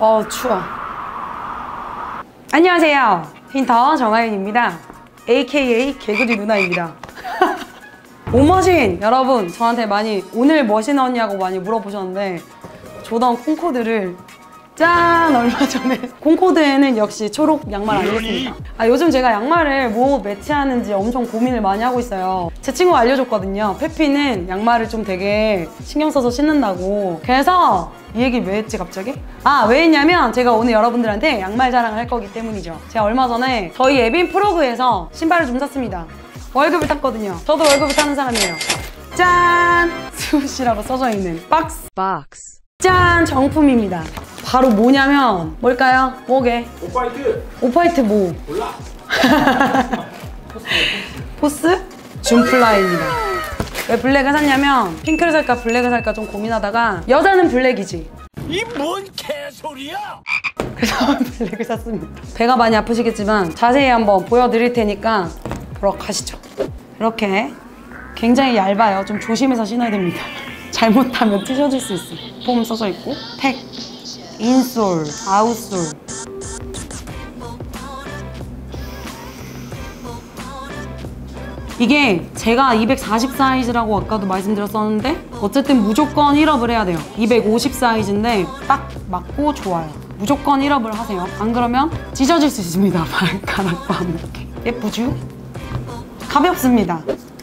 어 추워. 안녕하세요. 틴터 정하윤입니다. AKA 개구리 누나입니다. 오머신 여러분 저한테 많이 오늘 뭐 신었냐고 많이 물어보셨는데 조던 콩코드를 짠! 얼마 전에. 콩코드에는 역시 초록 양말 아니겠습니까? 아 요즘 제가 양말을 뭐 매치하는지 엄청 고민을 많이 하고 있어요. 제 친구가 알려줬거든요. 페피는 양말을 좀 되게 신경 써서 신는다고. 그래서 이 얘기 왜 했지 갑자기? 아 왜 했냐면 제가 오늘 여러분들한테 양말 자랑을 할 거기 때문이죠. 제가 얼마 전에 저희 에빈 프로그에서 신발을 좀 샀습니다. 월급을 탔거든요. 저도 월급을 타는 사람이에요. 짠! 수시라고 써져 있는 박스. box, 짠! 정품입니다. 바로 뭐냐면 뭘까요? 뭐게? 오파이트 오파이트 뭐? 몰라 포스? 줌플라이입니다. 왜 블랙을 샀냐면 핑크를 살까 블랙을 살까 좀 고민하다가 여자는 블랙이지. 이 뭔 개소리야 그래서 블랙을 샀습니다. 배가 많이 아프시겠지만 자세히 한번 보여드릴 테니까 보러 가시죠. 이렇게 굉장히 얇아요. 좀 조심해서 신어야 됩니다. 잘못하면 찢어질 수 있어요. 폼 써져 있고 택, 인솔, 아웃솔. 이게 제가 240 사이즈라고 아까도 말씀드렸었는데 어쨌든 무조건 1업을 해야 돼요. 250 사이즈인데 딱 맞고 좋아요. 무조건 1업을 하세요. 안 그러면 찢어질 수 있습니다. 발가락과 함께 예쁘죠? 가볍습니다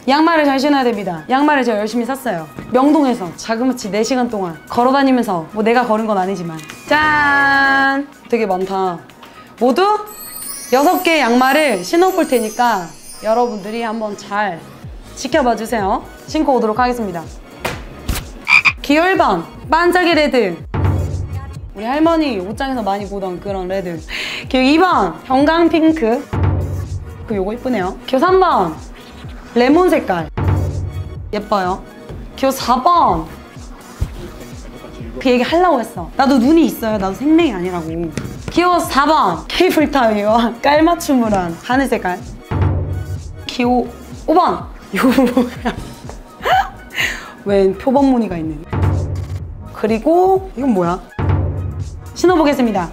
양말을 잘 신어야 됩니다. 양말을 제가 열심히 샀어요. 명동에서 자그마치 4시간 동안 걸어다니면서 뭐 내가 걸은 건 아니지만. 짠! 되게 많다. 모두 6개의 양말을 신어볼 테니까 여러분들이 한번 잘 지켜봐 주세요. 신고 오도록 하겠습니다. 1번. 반짝이 레드. 우리 할머니 옷장에서 많이 보던 그런 레드. 기호 2번. 형광 핑크. 그 요거 이쁘네요. 기호 3번 레몬 색깔. 예뻐요. 기호 4번. 그 얘기 하려고 했어. 나도 눈이 있어요. 나도 생명이 아니라고. 기호 4번. 케이블 타위와 깔맞춤을 한 하늘 색깔. 기호 5번. 이거 뭐야? 웬 표범 무늬가 있는 그리고 이건 뭐야? 신어보겠습니다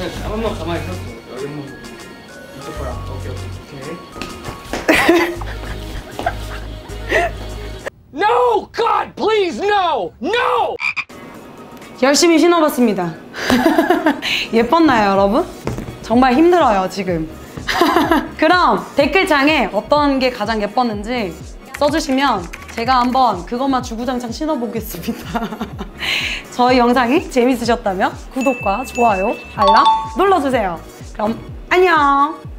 그냥 한 번만 가만히. 여기 한번 보고. 이쪽 거랑. 오케이, 오케이. No God please no no 열심히 신어봤습니다 예뻤나요 여러분? 정말 힘들어요 지금 그럼 댓글창에 어떤 게 가장 예뻤는지 써주시면 제가 한번 그것만 주구장창 신어보겠습니다 저희 영상이 재밌으셨다면 구독과 좋아요, 알람 눌러주세요. 그럼 안녕